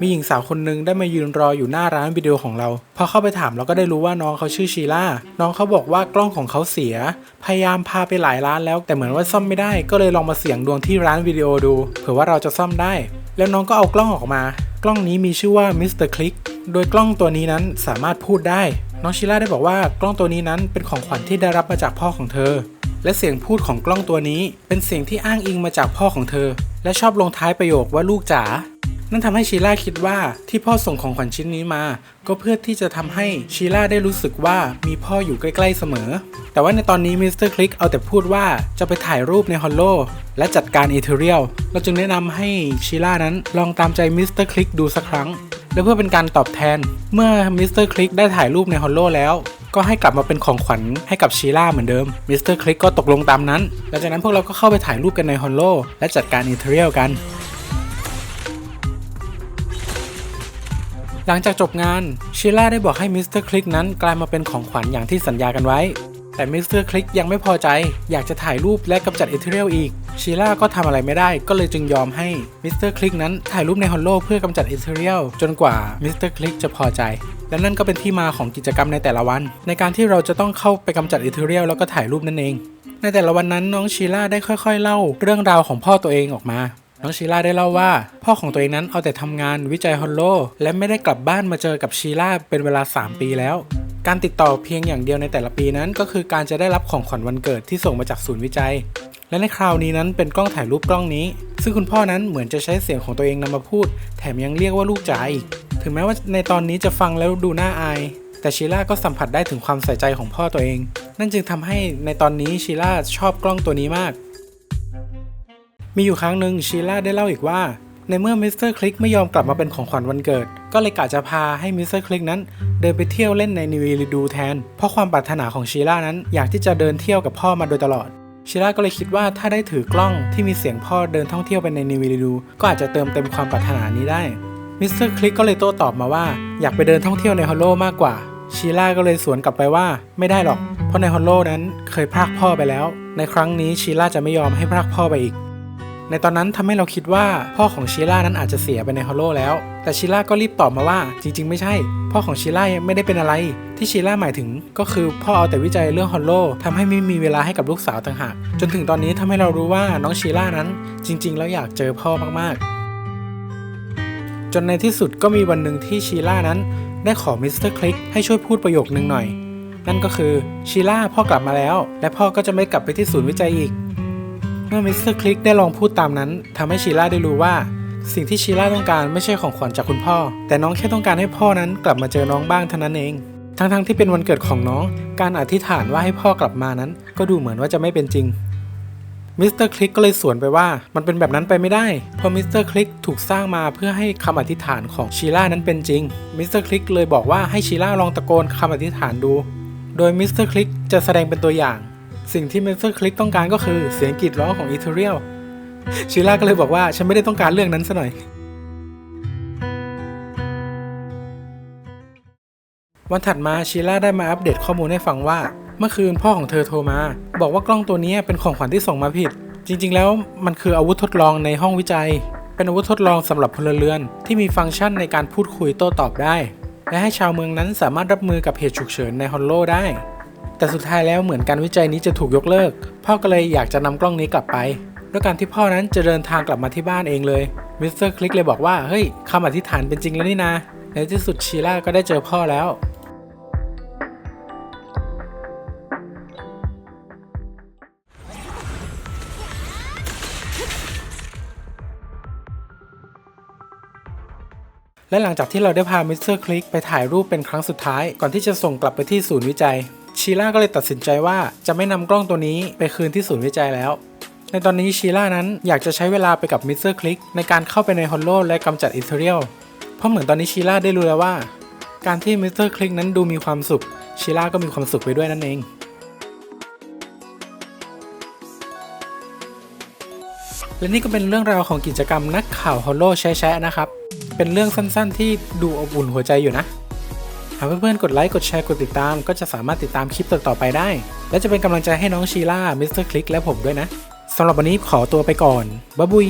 มีหญิงสาวคนหนึ่งได้มายืนรออยู่หน้าร้านวิดีโอของเรา พอเข้าไปถามเราก็ได้รู้ว่าน้องเขาชื่อชีล่า น้องเขาบอกว่ากล้องของเขาเสีย พยายามพาไปหลายร้านแล้ว แต่เหมือนว่าซ่อมไม่ได้ ก็เลยลองมาเสี่ยงดวงที่ร้านวิดีโอดู เผื่อว่าเราจะซ่อมได้ แล้วน้องก็เอากล้องออกมา กล้องนี้มีชื่อว่า Mr. Click โดยกล้องตัวนี้นั้นสามารถพูดได้ น้องชิล่าได้บอกว่ากล้องตัวนี้นั้นเป็นของขวัญที่ได้รับมาจากพ่อของเธอ และเสียงพูดของกล้องตัวนี้ เป็นเสียงที่อ้างอิงมาจากพ่อของเธอ และชอบลงท้ายประโยคว่าลูกจ๋า นั่นทำให้ชีล่าคิดว่าที่พ่อส่งของขวัญชิ้นนี้มา ก็เพื่อที่จะทำให้ชีล่าได้รู้สึกว่ามีพ่ออยู่ใกล้ๆเสมอ แต่ว่าในตอนนี้มิสเตอร์คลิกเอาแต่พูดว่าจะไปถ่ายรูปในฮอลโลและจัดการอีเทเรียลเราจึงแนะนำให้ชีล่านั้นลองตามใจมิสเตอร์คลิกดูสักครั้ง และเพื่อเป็นการตอบแทน เมื่อมิสเตอร์คลิกได้ถ่ายรูปในฮอลโลแล้วก็ให้กลับมาเป็นของขวัญให้กับชีล่าเหมือนเดิม มิสเตอร์คลิกก็ตกลงตามนั้น หลังจากนั้นพวกเราก็เข้าไปถ่ายรูปกันในฮอลโลและจัดการอีเทเรียลกัน หลังจากจบงานชิล่าได้บอกให้มิสเตอร์คลิกนั้นกลายมาเป็นของขวัญอย่างที่สัญญากันไว้ แต่มิสเตอร์คลิกยังไม่พอใจ อยากจะถ่ายรูปและกำจัดเอเทเรียลอีกชิล่าก็ทำอะไรไม่ได้ก็เลยจึงยอมให้มิสเตอร์คลิกนั้นถ่ายรูปในฮอลโลเพื่อกำจัดเอเทเรียลจนกว่ามิสเตอร์คลิกจะพอใจ และนั่นก็เป็นที่มาของกิจกรรมในแต่ละวัน ในการที่เราจะต้องเข้าไปกำจัดเอเทเรียลแล้วก็ถ่ายรูปนั่นเอง ในแต่ละวันนั้นน้องชีล่าได้ค่อย ๆ เล่าเรื่องราวของพ่อตัวเองออกมา น้องชีล่าได้เล่าว่า พ่อของตัวเองนั้นเอาแต่ทำงานวิจัยฮอลโล และไม่ได้กลับบ้านมาเจอกับชีล่าเป็นเวลา 3 ปีแล้ว การติดต่อเพียงอย่างเดียวในแต่ละปีนั้น ก็คือการจะได้รับของขวัญวันเกิดที่ส่งมาจากศูนย์วิจัย และในคราวนี้นั้นเป็นกล้องถ่ายรูปกล้องนี้ ซึ่งคุณพ่อนั้นเหมือนจะใช้เสียงของตัวเองนำมาพูด แถมยังเรียกว่าลูกจ๋าอีก ถึงแม้ว่าในตอนนี้จะฟังแล้วดูน่าอายแต่ชีล่าก็สัมผัสได้ถึงความใส่ใจของพ่อตัวเอง นั่นจึงทำให้ในตอนนี้ชีล่าชอบกล้องตัวนี้มาก มีอยู่ครั้งหนึ่งชีล่าได้เล่าอีกว่า ในเมื่อมิสเตอร์คลิกไม่ยอมกลับมาเป็นของขวัญวันเกิด ก็เลยกะจะพาให้มิสเตอร์คลิกนั้น เดินไปเที่ยวเล่นในนิวีลิดูแทน เพราะความปรารถนาของชีล่านั้นอยากที่จะเดินเที่ยวกับพ่อมาโดยตลอดชีล่าก็เลยคิดว่าถ้าได้ถือกล้องที่มีเสียงพ่อเดินท่องเที่ยวไปในนิวีลิดู ก็อาจจะเติมเต็มความปรารถนานี้ได้ มิสเตอร์คลิกก็เลยโต้ตอบมาว่า อยากไปเดินท่องเที่ยวในฮอลโลมากกว่าชีล่าก็เลยสวนกลับไปว่าไม่ได้หรอก เพราะในฮอลโลนั้นเคยพรากพ่อไปแล้ว ในครั้งนี้ชีล่าจะไม่ยอมให้พรากพ่อไปอีก ในตอนนั้นทำให้เราคิดว่าพ่อของชีล่านั้นอาจจะเสียไปในฮอลโลแล้ว แต่ชีล่าก็รีบตอบมาว่า จริง ๆ ไม่ใช่ พ่อของชีล่าไม่ได้เป็นอะไร ที่ชีล่าหมายถึง ก็คือพ่อเอาแต่วิจัยเรื่องฮอลโลทำให้ไม่มีเวลาให้กับลูกสาวต่างหากจนถึงตอนนี้ทำให้เรารู้ว่าน้องชีล่านั้น จริง ๆ แล้วอยากเจอพ่อมากๆ จนในที่สุดก็มีวันหนึ่งที่ชีล่านั้น ได้ขอมิสเตอร์คลิกให้ช่วยพูดประโยคนึงหน่อยนั่นก็คือชีล่าพ่อกลับมาแล้ว และพ่อก็จะไม่กลับไปที่ศูนย์วิจัยอีก เมื่อมิสเตอร์คลิกได้ลองพูดตามนั้นทำให้ชีล่าได้รู้ว่า สิ่งที่ชีล่าต้องการไม่ใช่ของขวัญจากคุณพ่อ แต่น้องแค่ต้องการให้พ่อนั้นกลับมาเจอน้องบ้างเท่านั้นเอง ทั้งๆที่เป็นวันเกิดของน้อง การอธิษฐานว่าให้พ่อกลับมานั้น ก็ดูเหมือนว่าจะไม่เป็นจริงมิสเตอร์คลิกก็เลยสวนไปว่ามันเป็นแบบนั้นไปไม่ได้เพราะมิสเตอร์คลิกถูกสร้างมาเพื่อให้คำอธิษฐานของชีล่านั้นเป็นจริงมิสเตอร์คลิกเลยบอกว่าให้ชีล่าลองตะโกนคำอธิษฐานดู โดยมิสเตอร์คลิกจะแสดงเป็นตัวอย่าง สิ่งที่มิสเตอร์คลิกต้องการก็คือเสียงกรีดร้องของอีเทเรียลชีล่าก็เลยบอกว่าฉันไม่ได้ต้องการเรื่องนั้นซะหน่อย วันถัดมาชีล่าได้มาอัปเดตข้อมูลให้ฟังว่า เมื่อคืนพ่อของเธอโทรมา บอกว่ากล้องตัวนี้เป็นของขวัญที่ส่งมาผิด จริง ๆ แล้วมันคืออาวุธทดลองในห้องวิจัย เป็นอาวุธทดลองสำหรับพลเรือน ที่มีฟังก์ชันในการพูดคุยโต้ตอบได้ และให้ชาวเมืองนั้นสามารถรับมือกับเหตุฉุกเฉินในฮอลโลได้ แต่สุดท้ายแล้วเหมือนการวิจัยนี้จะถูกยกเลิก พ่อก็เลยอยากจะนำกล้องนี้กลับไปด้วยการที่พ่อนั้นจะเดินทางกลับมาที่บ้านเองเลยมิสเตอร์คลิกเลยบอกว่าเฮ้ยคำอธิษฐานเป็นจริงแล้วนี่นะในที่สุดชีล่าก็ได้เจอพ่อแล้วและหลังจากที่เราได้พามิสเตอร์คลิกไปถ่ายรูปเป็นครั้งสุดท้าย ก่อนที่จะส่งกลับไปที่ศูนย์วิจัย ชีล่าก็เลยตัดสินใจว่าจะไม่นำกล้องตัวนี้ไปคืนที่ศูนย์วิจัยแล้ว ในตอนนี้ชีล่านั้นอยากจะใช้เวลาไปกับมิสเตอร์คลิกในการเข้าไปในฮอลโลและกำจัดอิเทเรียลเพราะเหมือนตอนนี้ชีล่าได้รู้แล้วว่า การที่มิสเตอร์คลิกนั้นดูมีความสุขชีล่าก็มีความสุขไปด้วยนั่นเองและนี่ก็เป็นเรื่องราวของกิจกรรมนักข่าวฮอลโลแชะๆนะครับ เป็นเรื่องสั้นๆ ที่ดูอบอุ่นหัวใจอยู่นะ หากเพื่อนๆกดไลค์กดแชร์กดติดตาม ก็จะสามารถติดตามคลิปต่อๆไปได้ และจะเป็นกำลังใจให้น้องชีล่ามิสเตอร์คลิกและผมด้วยนะสำหรับวันนี้ขอตัวไปก่อนบ๊ายบาย